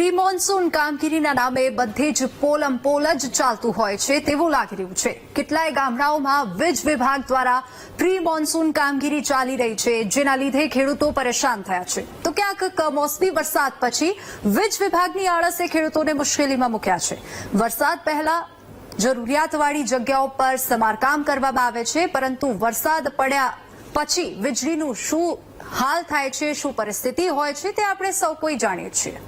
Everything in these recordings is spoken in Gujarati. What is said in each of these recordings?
પ્રી મોન્સૂન કામગીરીના નામે બધે જ પોલમ પોલ જ ચાલતું હોય છે તેવું લાગી રહ્યું છે. કેટલાય ગામડાઓમાં વીજ વિભાગ દ્વારા પ્રી મોન્સૂન કામગીરી ચાલી રહી છે, જેના લીધે ખેડૂતો પરેશાન થયા છે. તો ક્યાંક કમોસમી વરસાદ પછી વીજ વિભાગની આળસે ખેડૂતોને મુશ્કેલીમાં મૂક્યા છે. વરસાદ પહેલા જરૂરિયાતવાળી જગ્યાઓ પર સમારકામ કરવામાં આવે છે, પરંતુ વરસાદ પડ્યા પછી વીજળીનું શું હાલ થાય છે, શું પરિસ્થિતિ હોય છે તે આપણે સૌ કોઈ જાણીએ છીએ.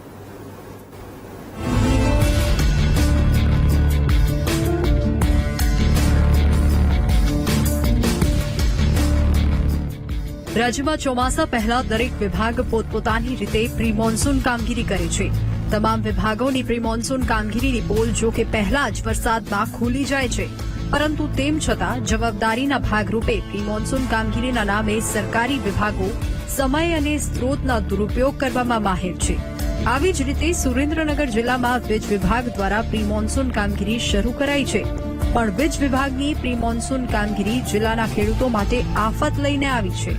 રાજ્યમાં ચોમાસા પહેલા દરેક વિભાગ પોતપોતાની રીતે પ્રી મોન્સૂન કામગીરી કરે છે. તમામ વિભાગોની પ્રી મોન્સૂન કામગીરીની પોલ જો કે પહેલા જ વરસાદમાં ખુલી જાય છે. પરંતુ તેમ છતાં જવાબદારીના ભાગરૂપે પ્રી મોન્સૂન કામગીરીના નામે સરકારી વિભાગો સમય અને સ્ત્રોતના દુરુપયોગ કરવામાં માહેર છે. આવી જ રીતે સુરેન્દ્રનગર જિલ્લામાં વીજ વિભાગ દ્વારા પ્રી મોન્સૂન કામગીરી શરૂ કરાઈ છે. પણ વીજ વિભાગની પ્રી મોન્સૂન કામગીરી જિલ્લાના ખેડૂતો માટે આફત લઈને આવી છે.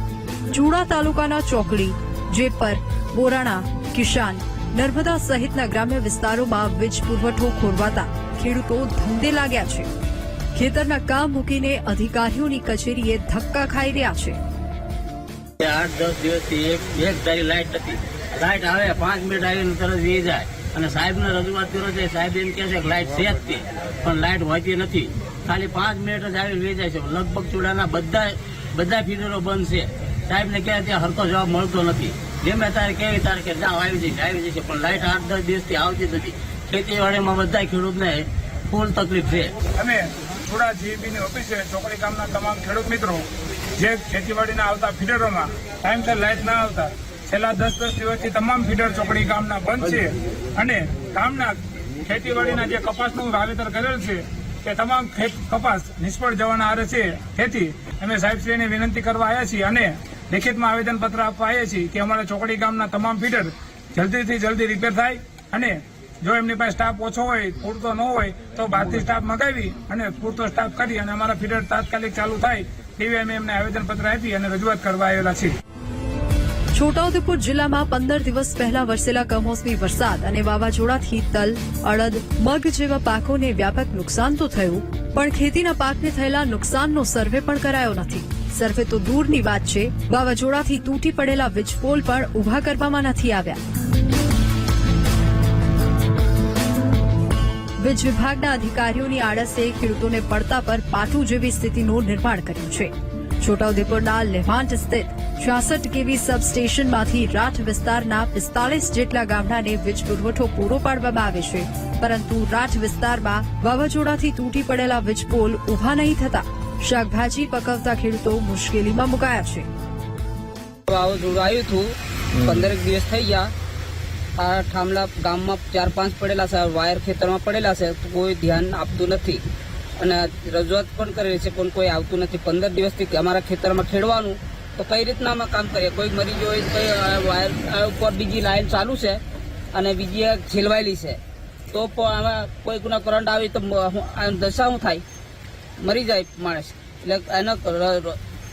ચૂડા તાલુકાના ચોકડી જેપર બોરાણા, કિશાન, નર્મદા સહિતના ગ્રામ્ય વિસ્તારોમાં વીજ પુરવઠો ખોરવાતા ખેડૂતો ધંધે લાગ્યા છે. ખેતરના કામ મૂકીને અધિકારીઓની કચેરીએ ધક્કા ખાઈ રહ્યા છે. આઠ, દસ દિવસથી એક એક લાઇટ નથી લાઇટ આવે, પાંચ મિનિટ આવીને તરત વી જાય. અને સાહેબને રજૂઆત કર્યો છે સાહેબ એમ કહે છે કે લાઇટ છે જ તે. પણ લાઇટ હોતી નથી. ખાલી પાંચ મિનિટ જ આવીને વી જાય છે. લગભગ ચૂડાના બધા બધા ફીડરો બંધ છે. સાહેબને કહે, ત્યાં હરતો જવાબ મળતો નથી. જેમ તારે કેવી તારે કે જાઓ, આવી જશે આવી જશે, પણ લાઇટ આઠ દસ દિવસથી આવતી નથી. ખેતીવાડીમાં બધા ખેડૂતને ફૂલ તકલીફ છે. અમે થોડા જીબીની ઓફિસે, ચોકડી ગામના તમામ ખેડૂત મિત્રો, જે ખેતીવાડીના આવતા ફીડરોમાં ટાઈમસર લાઇટ ના આવતા, છેલ્લા દસ દસ દિવસથી તમામ ફીડર ચોકડી ગામના બંધ છે. અને ગામના ખેતીવાડીના જે કપાસનું વાવેતર કરેલ છે, તે તમામ કપાસ નિષ્ફળ જવાના આરે છે. તેથી અમે સાહેબશ્રીને વિનંતી કરવા આવ્યા છીએ. અને લેખિતમાં આવેદનપત્ર આપવા આવ્યા છીએ કે અમારા ચોકડી ગામના તમામ ફીડર જલ્દીથી જલ્દી રિપેર થાય અને જો એમની પાસે સ્ટાફ ઓછો હોય, પૂરતો ન હોય, તો બહારથી સ્ટાફ મગાવી અને પૂરતો સ્ટાફ કરી અને અમારા ફીડર તાત્કાલિક ચાલુ થાય તેવી અમે એમને આવેદનપત્ર આપી અને રજૂઆત કરવા આવેલા છીએ. છોટાઉદેપુર જિલ્લામાં પંદર દિવસ પહેલા વરસેલા કમોસમી વરસાદ અને વાવાઝોડાથી તલ, અડદ, મગ જેવા પાકોને વ્યાપક નુકસાન તો થયું, પણ ખેતીના પાકને થયેલા નુકસાનનો સર્વે પણ કરાયો નથી. સર્વે તો દૂરની વાત છે. વાવાઝોડાથી તૂટી પડેલા વીજપોલ પણ ઊભા કરવામાં નથી આવ્યા. વીજ વિભાગના અધિકારીઓની આળસે ખેડૂતોને પડતા પર પાટું જેવી સ્થિતિનું નિર્માણ કર્યું છે. છોટાઉદેપુરના લેવાન્ટ સ્થિત છાસઠ કેવી સબસ્ટેશનમાંથી રાઠ વિસ્તારના પિસ્તાલીસ જેટલા ગામડાને વીજ પુરવઠો પૂરો પાડવામાં આવે છે. પરંતુ રાઠ વિસ્તારમાં વાવાઝોડાથી તૂટી પડેલા વીજપોલ ઊભા નહીં થતા. શાકભાજી પકવતા ખેડૂતો મુશ્કેલીમાં મુકાયા છે. વાવાઝોડું આવ્યું હતું. પંદરેક દિવસ થઈ ગયા. આ થાંભલા ગામમાં ચાર પાંચ પડેલા છે. વાયર ખેતરમાં પડેલા છે. કોઈ ધ્યાન આપતું નથી. અને રજૂઆત પણ કરેલી છે પણ કોઈ આવતું નથી. પંદર દિવસથી અમારા ખેતરમાં ખેડવાનું. તો કઈ રીતના અમે કામ કરીએ? કોઈ મરી ગયો હોય કોઈ આ વાયર ઉપર બીજી લાઈન ચાલુ છે અને બીજી છેલવાયેલી છે. તો પણ આમાં કોઈ ગુના કરંટ આવી તો દશા શું થાય? મરી જાય માણસ. એટલે એને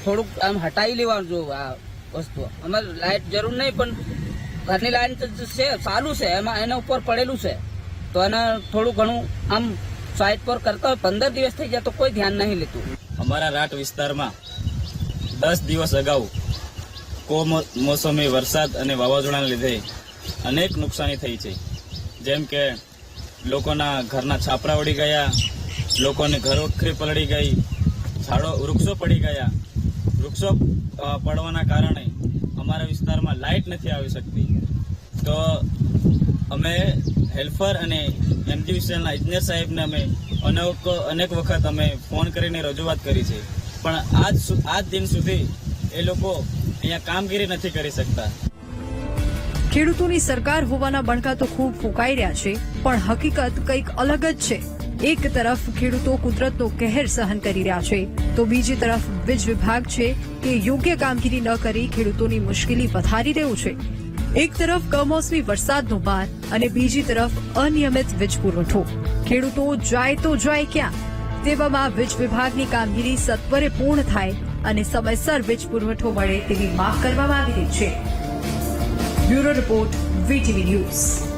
થોડુંક આમ હટાવી લેવાનું જો આ વસ્તુ. અમારે લાઇટ જરૂર નહીં, પણ ઘરની લાઈન તો છે, ચાલુ છે, એમાં એના ઉપર પડેલું છે. તો એને થોડું ઘણું આમ સાઈડ પર કરતા હોય, પંદર દિવસ થઈ ગયા તો કોઈ ધ્યાન નહીં લેતું. અમારા રાટ વિસ્તારમાં દસ દિવસ અગાઉ કોમોસમી વરસાદ અને વાવાઝોડાને લીધે અનેક નુકસાની થઈ છે. જેમ કે લોકોના ઘરના છાપરા ઉડી ગયા લોકોને ઘરો વખરી પલળી ગઈ, ઝાડો વૃક્ષો પડી ગયા. વૃક્ષો પડવાના કારણે અમારા વિસ્તારમાં લાઇટ નથી આવી શકતી. તો અમે હેલ્પર અને એમજીવીસીએલના ઇજનેર સાહેબને અમે અનેક અનેક વખત અમે ફોન કરીને રજૂઆત કરી છે. પણ આજ આજ દિન સુધી એ લોકો અહીંયા કામગીરી નથી કરી શકતા. ખેડૂતોની સરકાર હોવાના બણકા તો ખૂબ ફૂંકાઈ રહ્યા છે, પણ હકીકત કંઈક અલગ જ છે. એક તરફ ખેડૂતો કુદરતનો કહેર સહન કરી રહ્યા છે, તો બીજી તરફ વીજ વિભાગ છે કે યોગ્ય કામગીરી ન કરી ખેડૂતોની મુશ્કેલી વધારી રહ્યું છે. એક તરફ કમોસમી વરસાદનો બાર અને બીજી તરફ અનિયમિત વીજ પુરવઠો. ખેડૂતો જાય તો જાય ક્યાં? તેવામાં વીજ વિભાગની કામગીરી સત્વરે પૂર્ણ થાય અને સમયસર વીજ પુરવઠો મળે તેવી માંગ કરવામાં આવી રહી છે. Bureau report, VTV news.